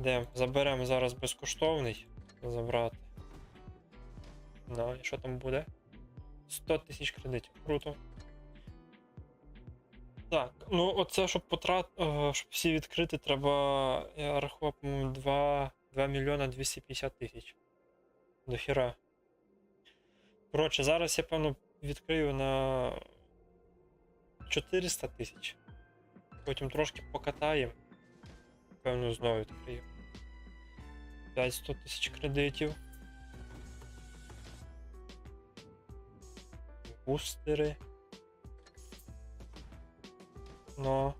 Де, заберемо зараз безкоштовний. Забрати. Ну, і що там буде? 100 тисяч кредитів. Круто. Так, ну оце, щоб потрат... е, щоб всі відкрити, треба. Я рахував, 2... 2 мільйона 250 тисяч. Дохіра. Коротше, зараз я, певно, відкрию на 400 тисяч. Потім трошки покатаємо. Певно, знову відкрию. 500 тисяч кредитів. Бустери. Ну.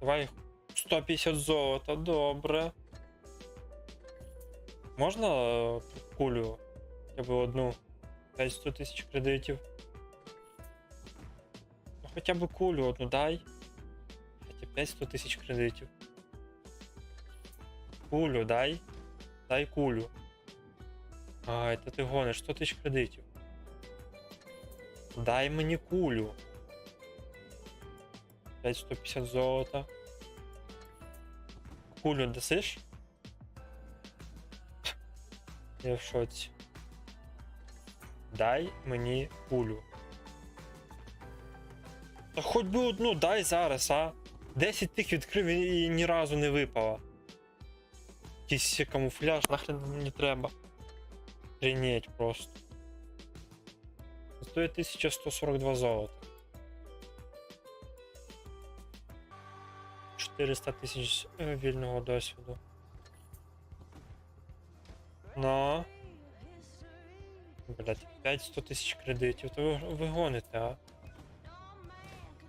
Давай 150 золота, добре. Можна е, кулю? Хоча б одну. 500 тисяч кредитів. Ну хоча б кулю одну дай. Хоча 500 тисяч кредитів. Кулю дай. Дай кулю. Ай, та ти гониш 100 тисяч кредитів. Дай мені кулю. 5150 золота. Кулю дасиш? Я в шоці. Дай мені кулю. Та хоч би одну дай зараз, а. 10 тих відкрив і ні разу не випало. Якийсь камуфляж, нахрен мені треба. Охренеть просто. Стоїть 1142 золота. 400 тисяч е, вільного досвіду. Ну. Блять, 500 тисяч кредитів. То ви, ви гоните, а?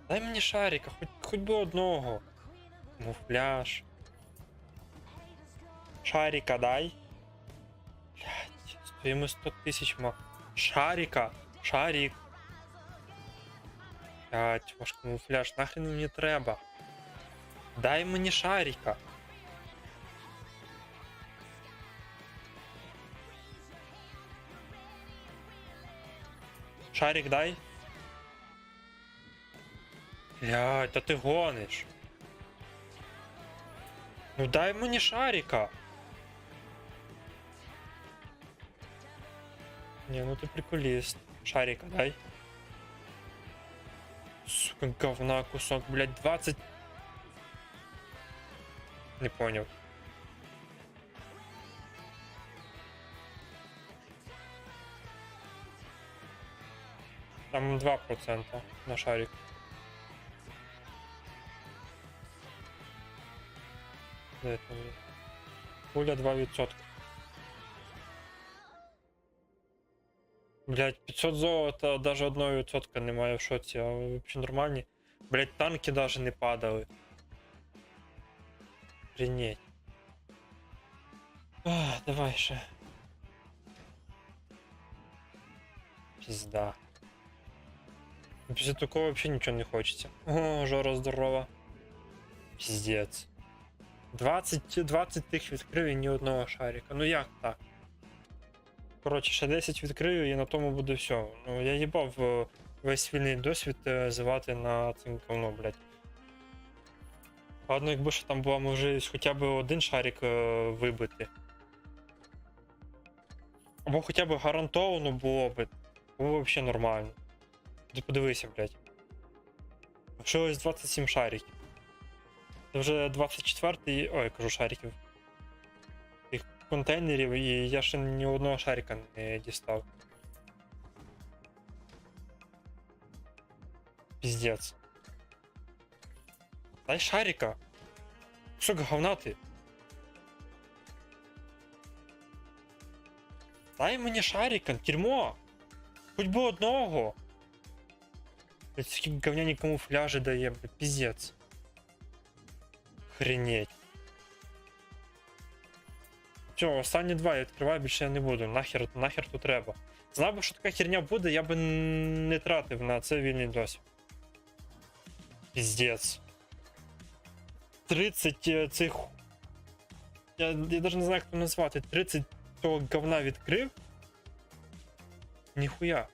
Дай мені шарика, хоч, хоч би одного. Муфляж. Шарика дай. Блять, стоїмо 100 тисяч ма. Шарика! Шарик! Блять, ваш камуфляж, нахрен мені треба. Дай мені шарика. Шарик дай. Блядь, та ти гониш. Ну дай мені шарика. Не, ну ты приколист. Шарика дай. Сука, говна кусок, блядь, 20. Не понял. Там 2% на шарик. Є? Пуля 2%. Блять, 500 золота, даже 1% немає в шоці, а ви взагалі нормальні. Блять, танки даже не падали. Охренеть. А, давай ще. Пизда. Після такого вообще нічого не хочеться. О, Жора здорова. Піздець. 20, 20 тих відкрив і ні одного шарика. Ну як так? Коротше, ще 10 відкрию і на тому буде все. Ну я їбав е, весь вільний досвід е, звати на цим говно, блядь. Ладно, якби ще там була можливість хоча б один шарик е, вибити. Або хоча б гарантовано було б. Було взагалі нормально. Ти подивися, блядь. Якщо ось 27 шариків. Це вже 24-й. Ой, кажу шариків. Тих контейнерів, і я ще ні одного шарика не дістав. Піздець. Дай шарика. Що говна ти? Дай мені шарика, тюрмо! Хоть би одного! Блять, скільки говняні камуфляжі дає, блядь, піздець. Охренеть. Все, останні два я відкриваю, більше я не буду. Нахер, нахер тут треба. Знав би, що така херня буде, я би не тратив на це вільний досвід. Піздець. 30 е, цих. Я, я навіть не знаю, як це назвати. 30 того говна відкрив. Ніхуя.